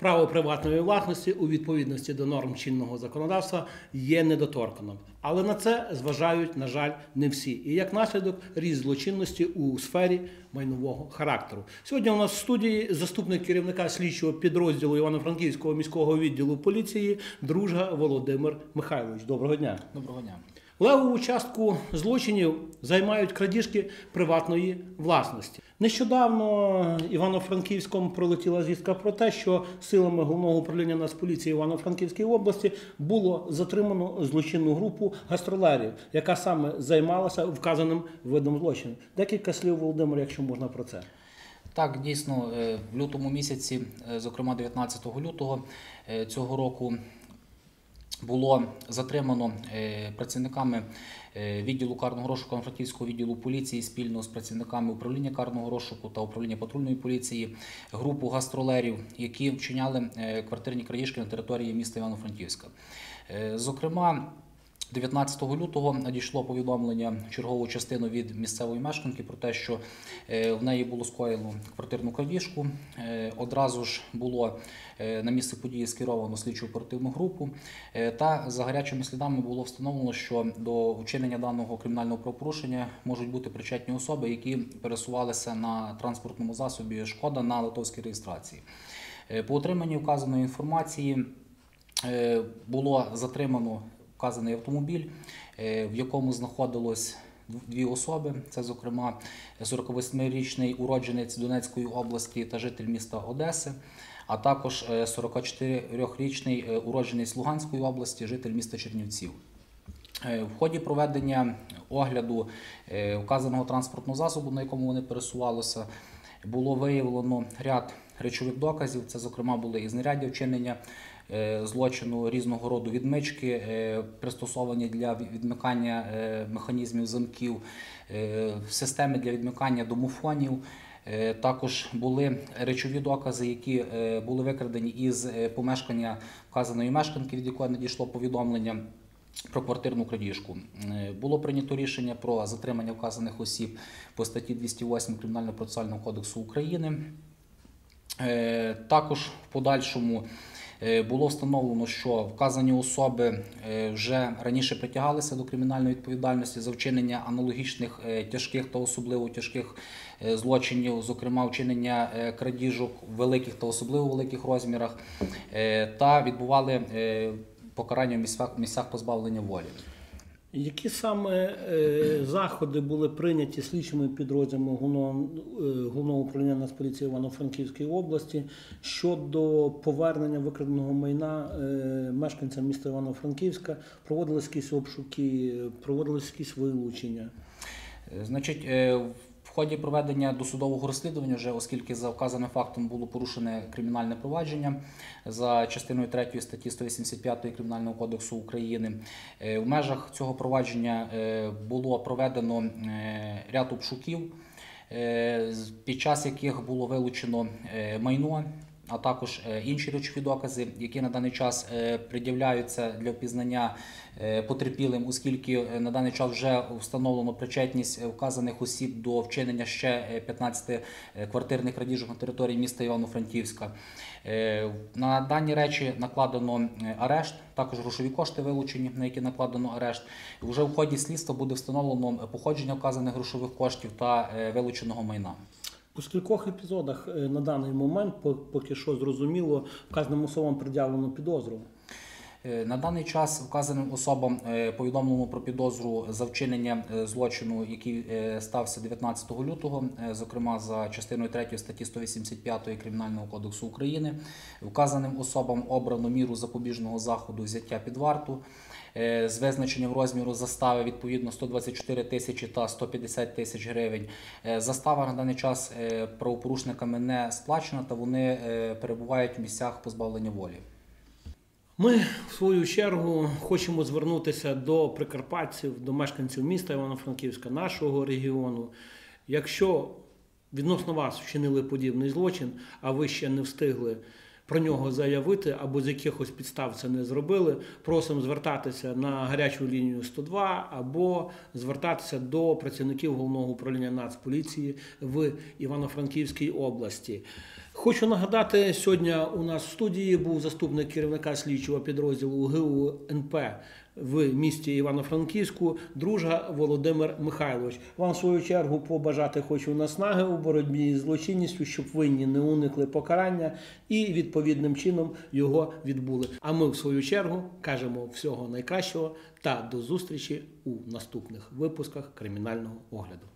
Право приватної власності у відповідності до норм чинного законодавства є недоторканим. Але на це зважають, на жаль, не всі. І як наслідок ріст злочинності у сфері майнового характеру. Сьогодні у нас в студії заступник керівника слідчого підрозділу Івано-Франківського міського відділу поліції, дружга Володимир Михайлович. Доброго дня. Доброго дня. Левову частку злочинів займають крадіжки приватної власності. Нещодавно Івано-Франківськом пролетіла звістка про те, що силами головного управління Нацполіції Івано-Франківської області було затримано злочинну групу гастролерів, яка саме займалася вказаним видом злочину. Декілька слів, Володимир, якщо можна про це. Так, дійсно, е, в лютому місяці, е, зокрема 19 лютого е, цього року, було затримано е, працівниками е, відділу карного розшуку Франківського відділу поліції спільно з працівниками управління карного розшуку та управління патрульної поліції групу гастролерів, які вчиняли е, квартирні крадіжки на території міста Івано-Франківська. Зокрема, 19 лютого надійшло повідомлення чергову частину від місцевої мешканки про те, що е, в неї було скоєно квартирну крадіжку. Е, Одразу ж було е, на місце події скеровано слідчу оперативну групу. Та за гарячими слідами було встановлено, що до вчинення даного кримінального правопорушення можуть бути причетні особи, які пересувалися на транспортному засобі шкода на литовській реєстрації. По отриманні вказаної інформації було затримано вказаний автомобіль, е, в якому знаходилось дві особи. Це, зокрема, 48-річний уродженець Донецької області та житель міста Одеси, а також е, 44-річний е, уродженець Луганської області, житель міста Чернівців. Е, В ході проведення огляду е, вказаного транспортного засобу, на якому вони пересувалися, було виявлено ряд речових доказів. Це, зокрема, були і знаряддя вчинення е, злочину різного роду відмички, е, пристосовані для відмикання е, механізмів замків, системи для відмикання домофонів. Також були речові докази, які були викрадені із помешкання вказаної мешканки, від якої надійшло повідомлення про квартирну крадіжку. Було прийнято рішення про затримання вказаних осіб по статті 208 Кримінального процесуального кодексу України. Е, Також в подальшому е, було встановлено, що вказані особи е, вже раніше притягалися до кримінальної відповідальності за вчинення аналогічних тяжких та особливо тяжких злочинів, зокрема вчинення крадіжок в великих та особливо великих розмірах, та відбували покарання в місцях позбавлення волі. Які саме е, заходи були прийняті слідчими підрозділами е, головного управління Нацполіції Івано-Франківської області щодо повернення викраденого майна е, мешканцям міста Івано-Франківська? Проводились якісь обшуки, проводились якісь вилучення? Значить, в ході проведення досудового розслідування, вже оскільки за вказаним фактом було порушене кримінальне провадження за частиною 3 статті 185 Кримінального кодексу України, е, в межах цього провадження е, було проведено е, ряд обшуків, під час яких було вилучено майно. А також е, інші речові докази, які на даний час е, пред'являються для впізнання е, потерпілим, оскільки на даний час вже встановлено причетність вказаних осіб до вчинення ще е, 15 е, квартирних крадіжок на території міста Івано-Франківська. На дані речі накладено арешт, також грошові кошти вилучені, на які накладено арешт. Вже в ході слідства буде встановлено походження вказаних грошових коштів та вилученого майна. У скількох епізодах е, на даний момент, по- поки що зрозуміло, вказаним особам пред'явлено підозру? Е, На даний час вказаним особам е, повідомлено про підозру за вчинення е, злочину, який стався 19 лютого, зокрема за частиною 3 статті 185 Кримінального кодексу України. Вказаним особам обрано міру запобіжного заходу взяття під варту. З визначенням розміру застави відповідно 124 тисячі та 150 тисяч гривень. Застава на даний час правопорушниками не сплачена та вони перебувають в місцях позбавлення волі. Ми, в свою чергу, хочемо звернутися до прикарпатців, до мешканців міста Івано-Франківська, нашого регіону. Якщо відносно вас вчинили подібний злочин, а ви ще не встигли про нього заявити або з якихось підстав це не зробили, просимо звертатися на гарячу лінію 102 або звертатися до працівників головного управління Нацполіції в Івано-Франківській області. Хочу нагадати, сьогодні у нас в студії був заступник керівника слідчого підрозділу ГУ НП в місті Івано-Франківську, дружга Володимир Михайлович. Вам в свою чергу побажати хочу наснаги у боротьбі з злочинністю, щоб винні не уникли покарання і відповідним чином його відбули. А ми, в свою чергу, кажемо всього найкращого та до зустрічі у наступних випусках кримінального огляду.